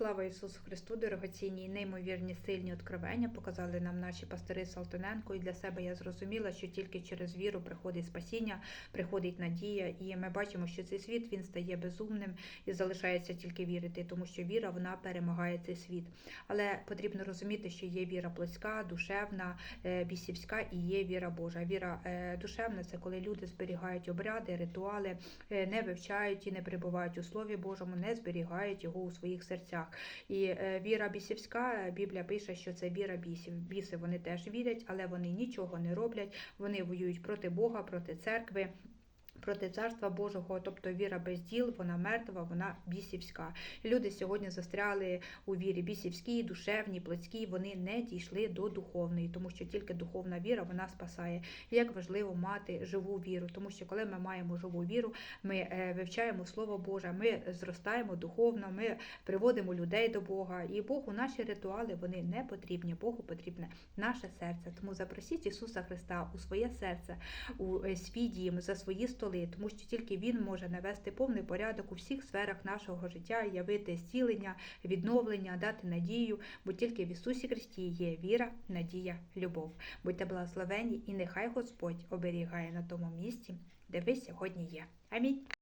Слава Ісусу Христу, дорогоцінні і неймовірні сильні откровення показали нам наші пастири Салтаненко. І для себе я зрозуміла, що тільки через віру приходить спасіння, приходить надія. І ми бачимо, що цей світ він стає безумним і залишається тільки вірити, тому що віра вона перемагає цей світ. Але потрібно розуміти, що є віра плотська, душевна, е, бісівська і є віра Божа. Віра е, душевна це коли люди зберігають обряди, ритуали, е, не вивчають і не перебувають у Слові Божому, не зберігають його у своїх серцях. І е, віра бісівська, е, Біблія пише, що це віра бісів. Біси вони теж вірять, але вони нічого не роблять. Вони воюють проти Бога, проти церкви. Проти царства Божого, тобто віра без діл, вона мертва, вона бісівська. Люди сьогодні застряли у вірі бісівській, душевній, плотській. Вони не дійшли до духовної, тому що тільки духовна віра вона спасає. Як важливо мати живу віру, тому що коли ми маємо живу віру, ми е, вивчаємо Слово Боже, ми зростаємо духовно, ми приводимо людей до Бога. І Богу наші ритуали вони не потрібні. Богу потрібне наше серце. Тому запросіть Ісуса Христа у своє серце, у е, свій дім, за свої столи, тому що тільки Він може навести повний порядок у всіх сферах нашого життя, явити зцілення, відновлення, дати надію, бо тільки в Ісусі Христі є віра, надія, любов. Будьте благословені, і нехай Господь оберігає на тому місці, де ви сьогодні є. Амінь.